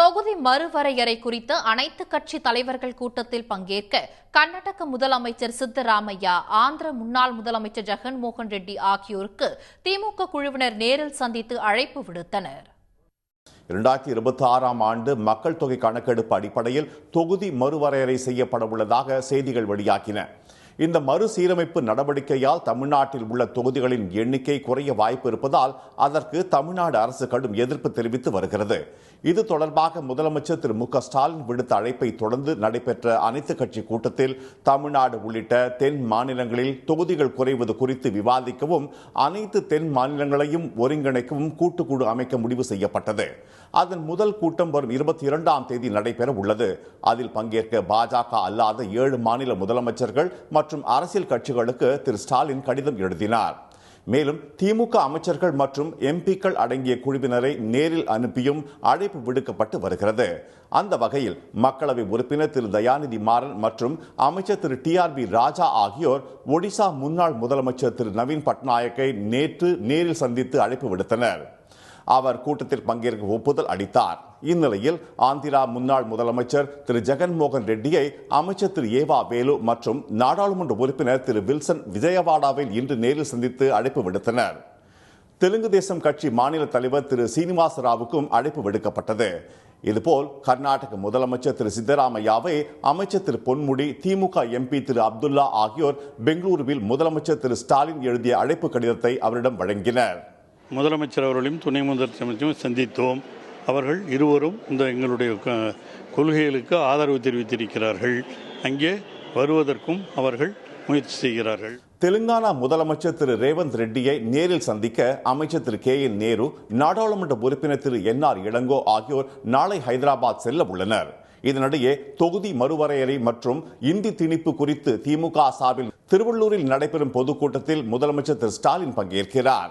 தொகுதி மறுவரையறை குறித்து அனைத்து கட்சி தலைவர்கள் கூட்டத்தில் பங்கேற்க கர்நாடக முதலமைச்சர் சித்தராமையா ஆந்திர முன்னாள் முதலமைச்சர் ஜெகன்மோகன் ரெட்டி ஆகியோருக்கு திமுக குழுவினர் நேரில் சந்தித்து அழைப்பு விடுத்தனர். இரண்டாயிரத்தி இருபத்தி ஆறாம் ஆண்டு மக்கள் தொகை கணக்கெடுப்பு அடிப்படையில் தொகுதி மறுவரையறை செய்யப்பட உள்ளதாக செய்திகள் வெளியாகின. இந்த மறுசீரமைப்பு நடவடிக்கையால் தமிழ்நாட்டில் உள்ள தொகுதிகளின் எண்ணிக்கை குறைய வாய்ப்பு இருப்பதால் அதற்கு தமிழ்நாடு அரசு கடும் எதிர்ப்பு தெரிவித்து வருகிறது. இது தொடர்பாக முதலமைச்சர் திரு மு ஸ்டாலின் விடுத்த அழைப்பை தொடர்ந்து நடைபெற்ற அனைத்து கட்சி கூட்டத்தில் தமிழ்நாடு உள்ளிட்ட தென் மாநிலங்களில் தொகுதிகள் குறைவது குறித்து விவாதிக்கவும் அனைத்து தென் மாநிலங்களையும் ஒருங்கிணைக்கவும் கூட்டுக்குழு அமைக்க முடிவு செய்யப்பட்டது. அதன் முதல் கூட்டம் வரும் இருபத்தி இரண்டாம் தேதி நடைபெற உள்ளது. அதில் பங்கேற்க பாஜக அல்லாத ஏழு மாநில முதலமைச்சர்கள் மற்றும் அரசியல் கட்சிகளுக்கு திரு ஸ்டாலின் கடிதம் எழுதினார். மேலும் திமுக அமைச்சர்கள் மற்றும் எம்பிக்கள் அடங்கிய குழுவினரை நேரில் அனுப்பியும் அழைப்பு விடுக்கப்பட்டு வருகிறது. அந்த வகையில் மக்களவை உறுப்பினர் திரு தயாநிதி மாறன் மற்றும் அமைச்சர் Thiru T R B Raja ஆகியோர் ஒடிசா முன்னாள் முதலமைச்சர் திரு நவீன் பட்நாயக்கை நேற்று நேரில் சந்தித்து அழைப்பு விடுத்தனர். அவர் கூட்டத்தில் பங்கேற்க ஒப்புதல் அளித்தார். இந்நிலையில் ஆந்திரா முன்னாள் முதலமைச்சர் திரு. ஜெகன்மோகன் ரெட்டியை அமைச்சர் திரு. ஏவா வேலு மற்றும் நாடாளுமன்ற உறுப்பினர் திரு. வில்சன் விஜயவாடாவில் இன்று நேரில் சந்தித்து அழைப்பு விடுத்தனர். தெலுங்கு தேசம் கட்சி மாநில தலைவர் திரு. சீனிவாச ராவுக்கும் அழைப்பு விடுக்கப்பட்டது. இதுபோல் கர்நாடக முதலமைச்சர் திரு. சித்தராமையாவை அமைச்சர் திரு. பொன்முடி திமுக எம்பி திரு. அப்துல்லா ஆகியோர் பெங்களூருவில் முதலமைச்சர் திரு. ஸ்டாலின் எழுதிய அழைப்பு கடிதத்தை அவரிடம் வழங்கினர். முதலமைச்சர் அவர்களையும் துணை முதலமைச்சரையும் சந்தித்தோம். அவர்கள் இருவரும் இந்த எங்களுடைய கொள்கைகளுக்கு ஆதரவு தெரிவித்திருக்கிறார்கள். அங்கே வருவதற்கும் அவர்கள் முயற்சி செய்கிறார்கள். தெலுங்கானா முதலமைச்சர் திரு ரேவந்த் ரெட்டியை நேரில் சந்திக்க அமைச்சர் திரு கே என் நேரு நாடாளுமன்ற உறுப்பினர் திரு என் ஆர் இளங்கோ ஆகியோர் நாளை ஹைதராபாத் செல்ல உள்ளனர். இதனிடையே தொகுதி மறுவரையறை மற்றும் இந்தி திணிப்பு குறித்து திமுக சார்பில் திருவள்ளூரில் நடைபெறும் பொதுக்கூட்டத்தில் முதலமைச்சர் திரு ஸ்டாலின் பங்கேற்கிறார்.